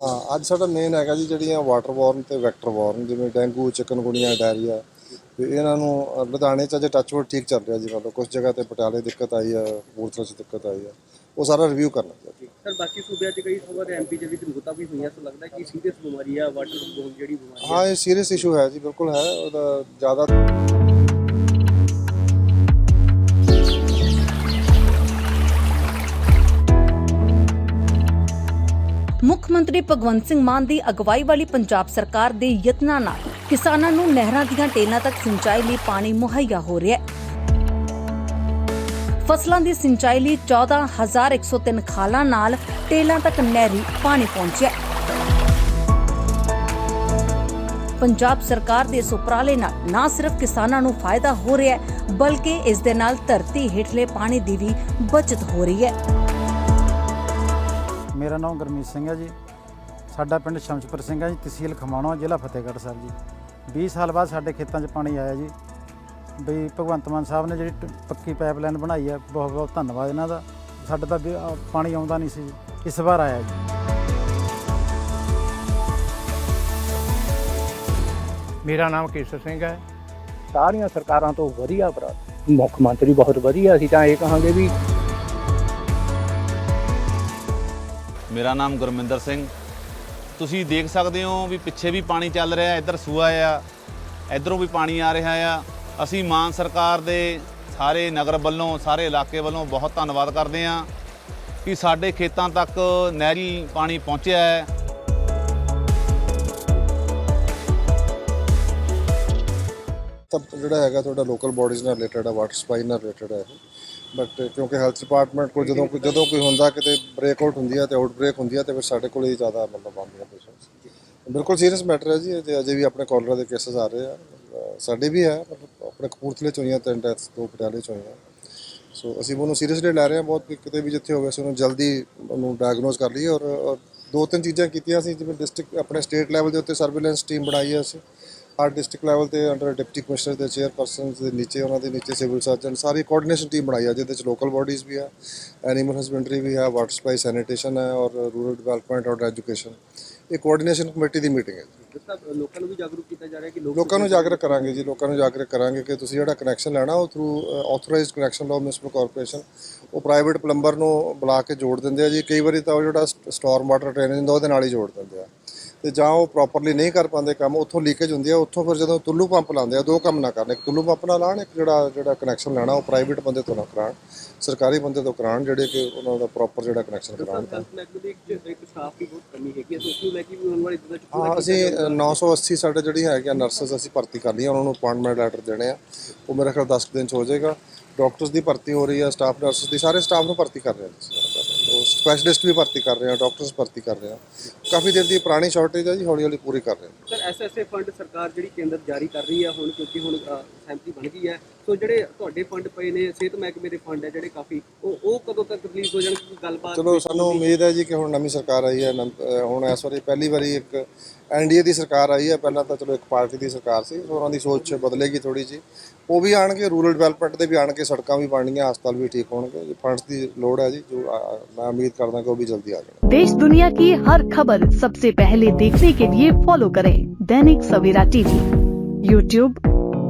ਹਾਂ ਅੱਜ ਸਾਡਾ ਮੇਨ ਹੈਗਾ ਜੀ ਜਿਹੜੀਆਂ ਵਾਟਰ ਬੋਰਨ ਤੇ ਵੈਕਟਰ ਬੋਰਨ ਜਿਵੇਂ ਡੇਂਗੂ ਚਿਕਨਗੁਨੀਆ ਡਾਇਰੀਆ ਤੇ ਇਹਨਾਂ ਨੂੰ ਲੁਧਿਆਣੇ ਚ ਅਜੇ ਟੱਚਵੁੱਡ ਠੀਕ ਚੱਲ ਰਿਹਾ ਜੀ ਮਤਲਬ ਕੁਝ ਜਗ੍ਹਾ ਤੇ ਪਟਿਆਲੇ ਦਿੱਕਤ ਆਈ ਆ ਕਪੂਰਥਲਾ ਚ ਦਿੱਕਤ ਆਈ ਆ। ਉਹ ਸਾਰਾ ਰਿਵਿਊ ਕਰਨਾ ਜੀ ਸਰ ਬਾਕੀ ਸੂਬਿਆਂ 'ਚ ਕਈ ਖਬਰ ਹੈ ਐਮਪੀ 'ਚ ਵੀ ਮੌਤਾਂ ਵੀ ਹੋਈਆਂ ਸੋ ਲੱਗਦਾ ਕਿ ਸੀਰੀਅਸ ਬਿਮਾਰੀ ਆ ਵਾਟਰ ਬੋਨ ਜਿਹੜੀ ਬਿਮਾਰੀ ਹਾਂ ਇਹ ਸੀਰੀਅਸ ਇਸ਼ੂ ਹੈ ਜੀ ਬਿਲਕੁਲ ਹੈ। ਉਹਦਾ ਜ਼ਿਆਦਾ ਭਗਵੰਤ ਸਿੰਘ ਮਾਨ ਦੀ ਅਗਵਾਈ ਵਾਲੀ ਪੰਜਾਬ ਸਰਕਾਰ ਦੇ ਯਤਨਾਂ ਨਾਲ ਕਿਸਾਨਾਂ ਨੂੰ ਨਹਿਰਾਂ ਦੀਆਂ ਟੇਲਾਂ ਤੱਕ ਸਿੰਚਾਈ ਲਈ ਪਾਣੀ ਮੁਹੱਈਆ ਹੋ ਰਿਹਾ ਹੈ। ਫਸਲਾਂ ਦੀ ਸਿੰਚਾਈ ਲਈ 14103 ਖਾਲਾਂ ਨਾਲ ਟੇਲਾਂ ਤੱਕ ਨਹਿਰੀ ਪਾਣੀ ਪਹੁੰਚਿਆ ਪੰਜਾਬ ਸਰਕਾਰ ਦੇ ਇਸ ਉਪਰਾਲੇ ਨਾਲ ਨਾ ਸਿਰਫ ਕਿਸਾਨਾਂ ਨੂੰ ਫਾਇਦਾ ਹੋ ਰਿਹਾ ਹੈ, ਬਲਕਿ ਇਸ ਦੇ ਨਾਲ ਧਰਤੀ ਹੇਠਲੇ ਪਾਣੀ ਦੀ ਵੀ ਬਚਤ ਹੋ ਰਹੀ ਹੈ। ਮੇਰਾ ਨਾਮ ਗੁਰਮੀਤ ਸਿੰਘ ਹੈ ਜੀ। ਸਾਡਾ ਪਿੰਡ ਸ਼ਮਸ਼ਪੁਰ ਸਿੰਘ ਹੈ ਜੀ ਤਹਿਸੀਲ ਖਮਾਣੋ ਜ਼ਿਲ੍ਹਾ ਫਤਿਹਗੜ੍ਹ ਸਾਹਿਬ ਜੀ। 20 ਸਾਲ ਬਾਅਦ ਸਾਡੇ ਖੇਤਾਂ 'ਚ ਪਾਣੀ ਆਇਆ ਜੀ। ਬਈ ਭਗਵੰਤ ਮਾਨ ਸਾਹਿਬ ਨੇ ਜਿਹੜੀ ਟ- ਪੱਕੀ ਪਾਈਪਲਾਈਨ ਬਣਾਈ ਹੈ ਬਹੁਤ ਬਹੁਤ ਧੰਨਵਾਦ ਇਹਨਾਂ ਦਾ। ਸਾਡਾ ਤਾਂ ਪਾਣੀ ਆਉਂਦਾ ਨਹੀਂ ਸੀ ਜੀ। ਇਸ ਵਾਰ ਆਇਆ ਜੀ। ਮੇਰਾ ਨਾਮ ਕੇਸਰ ਸਿੰਘ ਹੈ। ਸਾਰੀਆਂ ਸਰਕਾਰਾਂ ਤੋਂ ਵਧੀਆ ਉਪਰਾਲਾ ਮੁੱਖ ਮੰਤਰੀ ਬਹੁਤ ਵਧੀਆ ਅਸੀਂ ਤਾਂ ਇਹ ਕਹਾਂਗੇ ਵੀ ਮੇਰਾ ਨਾਮ ਗੁਰਮਿੰਦਰ ਸਿੰਘ। ਤੁਸੀਂ ਦੇਖ ਸਕਦੇ ਹੋ ਵੀ ਪਿੱਛੇ ਵੀ ਪਾਣੀ ਚੱਲ ਰਿਹਾ, ਇੱਧਰ ਸੂਆ ਆ, ਇੱਧਰੋਂ ਵੀ ਪਾਣੀ ਆ ਰਿਹਾ ਆ। ਅਸੀਂ ਮਾਨ ਸਰਕਾਰ ਦੇ ਸਾਰੇ ਨਗਰ ਵੱਲੋਂ, ਸਾਰੇ ਇਲਾਕੇ ਵੱਲੋਂ ਬਹੁਤ ਧੰਨਵਾਦ ਕਰਦੇ ਹਾਂ ਕਿ ਸਾਡੇ ਖੇਤਾਂ ਤੱਕ ਨਹਿਰੀ ਪਾਣੀ ਪਹੁੰਚਿਆ ਹੈ। ਤਾਂ ਜਿਹੜਾ ਹੈਗਾ ਤੁਹਾਡਾ ਲੋਕਲ ਬਾਡੀਜ਼ ਨਾਲ ਰਿਲੇਟਡ ਹੈ ਵਾਟਰ ਸਪਲਾਈ ਨਾਲ ਰਿਲੇਟਡ ਹੈ ਬਟ ਕਿਉਂਕਿ ਹੈਲਥ ਡਿਪਾਰਟਮੈਂਟ ਕੋਲ ਜਦੋਂ ਕੋਈ ਜਦੋਂ ਕੋਈ ਹੁੰਦਾ ਕਿਤੇ ਬ੍ਰੇਕ ਆਊਟ ਹੁੰਦੀ ਹੈ ਤੇ ਆਊਟ ਬ੍ਰੇਕ ਹੁੰਦੀ ਹੈ ਤੇ ਫਿਰ ਸਾਡੇ ਕੋਲ ਹੀ ਜ਼ਿਆਦਾ ਮਤਲਬ ਆਉਂਦੀਆਂ ਪੇਸ਼ੈਂਟਸ ਬਿਲਕੁਲ ਸੀਰੀਅਸ ਮੈਟਰ ਹੈ ਜੀ, ਇਹ ਤੇ ਅਜੇ ਵੀ ਆਪਣੇ ਕੋਲਰਾ ਦੇ ਕੇਸਸ ਆ ਰਹੇ ਆ। ਅਹ ਸਾਡੇ ਵੀ ਹੈ, ਮਤਲਬ ਆਪਣੇ ਕਪੂਰਥਲੇ ਚ ਹੋਈਆਂ ਤਿੰਨ ਡੈਥਸ ਦੋ ਪਟਿਆਲੇ ਚ ਹੋਈਆਂ ਸੋ ਅਸੀਂ ਉਹਨੂੰ ਸੀਰੀਅਸਲੀ ਲੈ ਰਹੇ ਹਾਂ ਬਹੁਤ ਕਿ ਕਿਤੇ ਵੀ ਜਿੱਥੇ ਹੋਵੇ ਅਸੀਂ ਉਹਨੂੰ ਜਲਦੀ ਉਹਨੂੰ ਡਾਇਗਨੋਸ ਕਰ ਲਈਏ ਔਰ ਔਰ ਦੋ ਤਿੰਨ ਚੀਜ਼ਾਂ ਕੀਤੀਆਂ ਸੀ, ਜਿਵੇਂ ਡਿਸਟ੍ਰਿਕਟ ਆਪਣੇ ਸਟੇਟ ਲੈਵਲ ਦੇ ਉੱਤੇ ਸਰਵੇਲੈਂਸ ਟੀਮ ਬਣਾਈ ਹੈ ਅਸੀਂ। ਹਰ ਡਿਸਟ੍ਰਿਕਟ ਲੈਵਲ ਤੇ ਅੰਡਰ ਡਿਪਟੀ ਕਮਿਸ਼ਨਰ ਦੇ ਚੇਅਰਪਰਸਨ ਦੇ ਨੀਚੇ ਉਹਨਾਂ ਦੇ ਨੀਚੇ ਸਿਵਲ ਸਰਜਨ ਸਾਰੀ ਕੋਆਰਡੀਨੇਸ਼ਨ ਟੀਮ ਬਣਾਈ ਹੈ ਜਿਹਦੇ ਵਿੱਚ ਲੋਕਲ ਬਾਡੀਜ਼ ਵੀ ਹੈ ਐਨੀਮਲ ਹਸਬੈਂਡਰੀ ਵੀ ਹੈ ਵਾਟਰ ਸਪਲਾਈ ਸੈਨੀਟੇਸ਼ਨ ਹੈ ਔਰ ਰੂਰਲ ਡਿਵੈਲਪਮੈਂਟ ਔਰ ਐਜੂਕੇਸ਼ਨ ਇਹ ਕੋਆਰਡੀਨੇਸ਼ਨ ਕਮੇਟੀ ਦੀ ਮੀਟਿੰਗ ਹੈ ਲੋਕਾਂ ਨੂੰ ਵੀ ਜਾਗਰੂਕ ਕੀਤਾ ਜਾ ਰਿਹਾ ਕਿ ਲੋਕ ਨੂੰ ਜਾਗਰੂਕ ਕਰਾਂਗੇ ਜੀ ਲੋਕਾਂ ਨੂੰ ਜਾਗਰੂਕ ਕਰਾਂਗੇ ਕਿ ਤੁਸੀਂ ਜਿਹੜਾ ਕਨੈਕਸ਼ਨ ਲੈਣਾ ਉਹ ਥਰੂ ਆਥੋਰਾਈਜ਼ਡ ਕਨੈਕਸ਼ਨ ਲਾਅ ਮਿਊਨਿਸਪਲ ਕਾਰਪੋਰੇਸ਼ਨ ਉਹ ਪ੍ਰਾਈਵੇਟ ਪਲੰਬਰ ਨੂੰ ਬੁਲਾ ਕੇ ਜੋੜ ਦਿੰਦੇ ਆ ਜੀ। ਕਈ ਵਾਰੀ ਤਾਂ ਉਹ ਜਿਹੜਾ ਸਟਾਰਮ ਵਾਟਰ ਡਰੇਨੇਜ ਹੁੰਦਾ ਉਹਦੇ ਨਾਲ ਹੀ ਜੋੜ ਦਿੰਦੇ ਆ। ਤੇ ਜਾਂ ਉਹ ਪ੍ਰੋਪਰਲੀ ਨਹੀਂ ਕਰ ਪਾਉਂਦੇ ਕੰਮ ਉੱਥੋਂ ਲੀਕੇਜ ਹੁੰਦੀ ਆ ਉੱਥੋਂ ਫਿਰ ਜਦੋਂ ਤੁੱਲੂ ਪੰਪ ਲਾਉਂਦੇ ਆ ਦੋ ਕੰਮ ਨਾ ਕਰਨ ਇੱਕ ਤੁੱਲੂ ਪੰਪ ਨਾਲ ਲਾਣ ਇੱਕ ਜਿਹੜਾ ਜਿਹੜਾ ਕਨੈਕਸ਼ਨ ਲੈਣਾ ਉਹ ਪ੍ਰਾਈਵੇਟ ਬੰਦੇ ਤੋਂ ਨਾ ਕਰਾਉਣ ਸਰਕਾਰੀ ਬੰਦੇ ਤੋਂ ਕਰਾਉਣ ਜਿਹੜੇ ਕਿ ਉਹਨਾਂ ਦਾ ਪ੍ਰੋਪਰ ਜਿਹੜਾ ਕਨੈਕਸ਼ਨ ਹੈਗੀ ਹੈ ਹਾਂ ਅਸੀਂ ਅ, 980 ਸਾਡੇ ਜਿਹੜੀ ਹੈਗੀਆਂ ਨਰਸਸ ਅਸੀਂ ਭਰਤੀ ਕਰ ਲਈਆਂ ਉਹਨਾਂ ਨੂੰ ਅਪਾਇੰਟਮੈਂਟ ਲੈਟਰ ਦੇਣੇ ਆ। ਉਹ ਮੇਰੇ ਖਿਆਲ 10 ਕੁ ਦਿਨ ਚ ਹੋ ਜਾਏਗਾ। ਡਾਕਟਰਸ ਦੀ ਭਰਤੀ ਹੋ ਰਹੀ ਹੈ ਸਟਾਫ ਨਰਸਸ ਦੀ ਸਾਰੇ ਸਟਾਫ ਨੂੰ ਭਰਤੀ ਕਰ ਰਹੇ ਹਾਂ ਉਹ ਸਪੈਸ਼ਲਿਸਟ ਵੀ ਭਰਤੀ ਕਰ ਰਹੇ ਹਾਂ ਡਾਕਟਰਸ ਭਰਤੀ ਕਰ ਰਹੇ ਹਾਂ। ਕਾਫੀ ਦੇਰ ਦੀ ਪੁਰਾਣੀ ਸ਼ਾਰਟੇਜ ਹੈ ਜੀ ਹੌਲੀ ਹੌਲੀ ਪੂਰੀ ਕਰ ਰਹੇ ਹਾਂ। ਸਰ ਐਸਐਸਏ ਫੰਡ ਸਰਕਾਰ ਜਿਹੜੀ ਕੇਂਦਰ ਜਾਰੀ ਕਰ ਰਹੀ ਹੈ ਹੁਣ, ਕਿਉਂਕਿ ਹੁਣ ਸਹਿਮਤੀ ਬਣ ਗਈ ਹੈ ਸੋ ਜਿਹੜੇ ਤੁਹਾਡੇ ਫੰਡ ਪਏ ਨੇ ਸਿਹਤ ਮਹਿਕਮੇ ਦੇ ਫੰਡ ਹੈ ਜਿਹੜੇ ਕਾਫੀ ਉਹ ਉਹ ਕਦੋਂ ਤੱਕ ਰਿਲੀਜ਼ ਹੋ ਜਾਣਗੇ ਕੋਈ ਗੱਲਬਾਤ ਚਲੋ ਸਾਨੂੰ ਉਮੀਦ ਹੈ ਜੀ ਕਿ ਹੁਣ ਨਵੀਂ ਸਰਕਾਰ ਆਈ ਹੈ ਨਮ- ਅ, ਹੁਣ ਇਸ ਵਾਰੀ ਪਹਿਲੀ ਵਾਰੀ ਇੱਕ ਐਨਡੀਏ ਦੀ ਸਰਕਾਰ ਆਈ ਹੈ ਪਹਿਲਾਂ ਤਾਂ ਚਲੋ ਇੱਕ ਪਾਰਟੀ ਦੀ ਸਰਕਾਰ ਸੀ ਸੋ ਉਹਨਾਂ ਦੀ ਸੋਚ ਬਦਲੇਗੀ ਥੋੜੀ ਜੀ ਉਹ ਵੀ ਆਣਗੇ ਰੂਰਲ ਡਿਵੈਲਪਮੈਂਟ ਦੇ ਵੀ ਆਣਗੇ ਸੜਕਾਂ ਵੀ ਬਣਨੀਆਂ ਹਸਪਤਾਲ ਵੀ ਠੀਕ ਹੋਣਗੇ ਫੰਡਸ ਦੀ ਲੋੜ ਹੈ ਜੀ ਜੋ ਅ, ਮੈਂ ਉਮੀਦ ਕਰਦਾ ਕਿ ਉਹ ਵੀ ਜਲਦੀ ਆ ਜਾਣ देश दुनिया की हर खबर सबसे पहले देखने के लिए फॉलो करें दैनिक सवेरा टीवी यूट्यूब